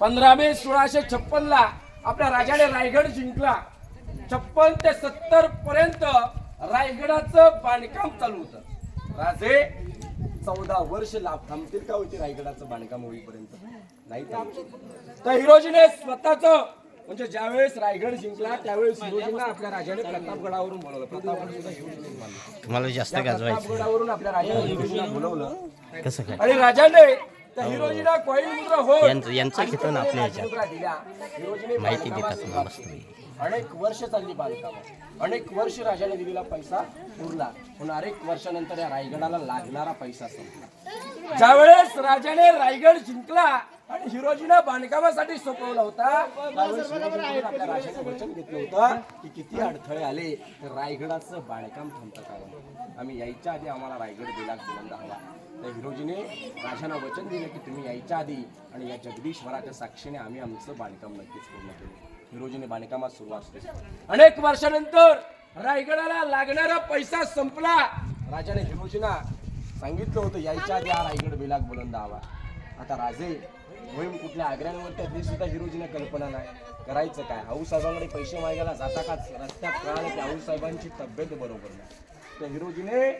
पंधरा मे सोळाशे छप्पन ला आपल्या राजाने रायगड जिंकला. छप्पन ते सत्तर पर्यंत रायगडाचं बांधकाम चालू होतं. राजे चौदा वर्ष लाभ थांबतील का होती रायगडाचं बांधकाम होईपर्यंत? नाही. तर हिरोजीने स्वतःच म्हणजे ज्यावेळेस रायगड जिंकला त्यावेळेस हिरोजींना आपल्या राजाने प्रतापगडावरून बोलवलं. प्रतापगड सुद्धा बांधलं. तुम्हाला जास्त प्रतापगडावरून आपल्या राजाने हिरोजींना बोलवलं. आणि राजाने हो. यांचं- यांचं घेतो ना आपल्या ह्याच्यात. मुद्रा दिल्या. हिरोजीने माहिती देतात ना मस्त. अनेक वर्ष चालली बांधकाम अनेक वर्ष राजाने दिलेला पैसा उरला. पण अनेक वर्षानंतर या रायगडाला लागणारा पैसा संपला. ज्यावेळेस राजाने रायगड जिंकला आणि हिरोजीनं बांधकामासाठी सोपवला होता. आपल्या राजाने वचन घेतलं होतं की किती अडथळे आले तर रायगडाचं बांधकाम थांबतं कारण आम्ही यायच्या आधी आम्हाला रायगड दिला बुलंद हवा. तर हिरोजीने राजांना वचन दिलं की तुम्ही यायच्या आधी आणि या जगदीश्वराच्या साक्षीने आम्ही आमचं बांधकाम नक्कीच पूर्ण केलं हिरोजीने बांधकामात सुरुवात केली. अनेक वर्षानंतर रायगडाला लागणारा पैसा संपला. राजाने हिरोजीना सांगितलं होतं यायच्या आधी हा रायगड बिलाक बुलंद हवा. आता राजे मोहीम कुठल्या आग्र्यांवर त्यातली सुद्धा हिरोजीने कल्पना नाही. करायचं काय? हाऊ साहेबांकडे पैसे मागायला जाता का? रस्त्यात कळालं की हाऊ साहेबांची तब्येत बरोबर नाही. तर हिरोजीने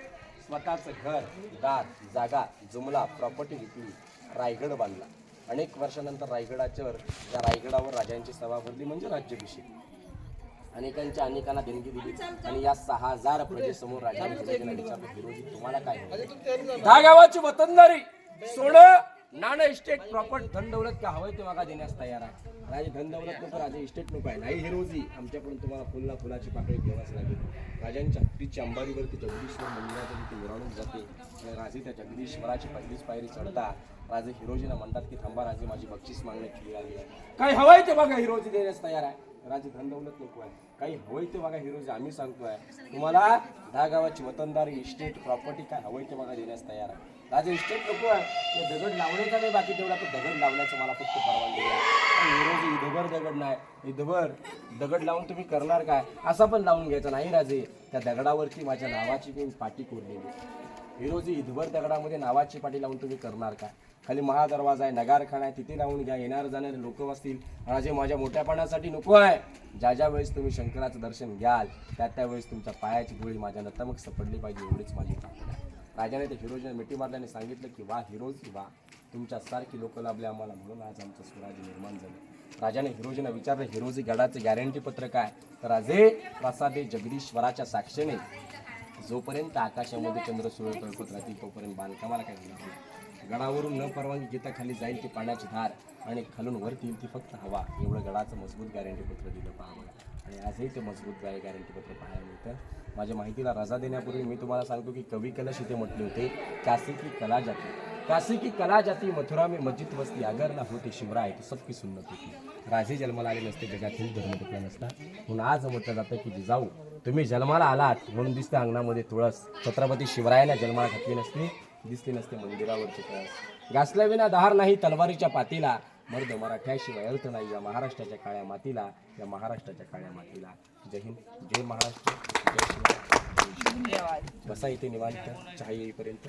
स्वतःचं घर दार जागा जुमला प्रॉपर्टी विकली रायगड बांधला. अनेक वर्षानंतर रायगडाच्यावर त्या रायगडावर राजांची सभा भरली म्हणजे राज्याभिषेक. अनेकांच्या अनेकांना देणगी दिली आणि या सहा हजार प्रजेसमोर राजाने हिरोजीला विचारलं हिरोजी तुम्हाला काय हवंय?" दहा गावाची वतनदारी सोनं नाणं इस्टेट प्रॉपर धन दौलत का हवंय ते मागा देण्यास तयार आहे. राजे धन दौलत नको राजे इस्टेट नको आहे. नाही हिरोजी आमच्याकडून तुम्हाला फुलला फुलाची पाकळी घ्यावाच लागेल. राजांच्या हत्तीची अंबारीवरती जगदीश्वर मंदिराच्या तिथे मिरवणूक जाते आणि राजे त्या जगदीश्वराची पहिलीच पायरी चढता राजे हिरोजीला म्हणतात की थांबा राजे माझी बक्षीस मागण्याची वेळ आली आहे. काही हवंय ते बघा हिरोजी देण्यास तयार आहे. राजे नको आहे. काही हवंय ते बघा हिरोज आम्ही सांगतोय. तुम्हाला दहा गावाची वतनदारी इस्टेट प्रॉपर्टी काय हवंय ते बघा देण्यास तयार आहे. राजे इस्टेट नको आहे. ते दगड लावण्याचा नाही बाकी तेवढा तो दगड लावण्याचं मला फक्त परवानगी आहे हिरोज इधभर दगड नाही. इधभर दगड लावून तुम्ही करणार काय? असा पण लावून घ्यायचा नाही राजे. त्या दगडावरती माझ्या नावाची मी पाटी कोरलेली. हिरोजी इधभर दगडामध्ये नावाची पाटी लावून तुम्ही करणार काय? खाली महादरवाजा आहे नगारखाना आहे तिथे राहून घ्या. येणार जाणारे लोक असतील. राजे माझ्या मोठ्यापणासाठी नको आहे. ज्या ज्या वेळेस तुम्ही शंकराचं दर्शन घ्याल त्या त्यावेळेस तुमच्या पायाची गोळी माझ्या नतमक सपडली पाहिजे एवढीच माझी राजाने ते हिरोजीने मिठी मारल्याने सांगितलं की वा हिरोजी वा. तुमच्यासारखी लोक लाभले आम्हाला. म्हणून आज आमचं स्वराज्य निर्माण झालं. राजाने हिरोजीनं विचारलं हिरोजी गडाचं गॅरंटी पत्र काय? तर राजे प्रसादे जगदीश्वराच्या साक्षीने जोपर्यंत आकाशामध्ये चंद्र सूर्य कळपत राहतील तोपर्यंत बांधकामाला काय होणार नाही. गडावरून न परवानगी घेता खाली जाईल ती पाण्याची धार आणि खालून वरती येईल ती फक्त हवा. एवढं गडाचं मजबूत गॅरंटी पत्र दिलं पाहावं. आणि आजही ते मजबूत गॅरंटी पत्र पाहायला मिळतं. माझ्या माहितीला रजा देण्यापूर्वी मी तुम्हाला सांगतो की कवी कलश इथे म्हटले होते कासी की कला जाती. काशी की कला जाती मथुरा में मस्जिद वस्ती अगर ना होती शिवराय तो सबकी सुन्नत होती. राजे जन्माला आले नसते जगात हिंदू धर्म टिकला नसता. म्हणून आज म्हटलं जातं की जिजाऊ तुम्ही जन्माला आलात म्हणून दिसतं अंगणामध्ये तुळस. छत्रपती शिवरायाला जन्माला घातली नसते. दिसली नसते मंदिरावरची तुळस घासल्या विना दहार नाही तलवारीच्या पातीला. मर्द मराठ्याशिवाय अर्थ नाही या महाराष्ट्राच्या काळ्या मातीला या महाराष्ट्राच्या काळ्या मातीला. जय हिंद जय महाराष्ट्र जय शिवराय. बसा इथे निवांत चहा येईपर्यंत.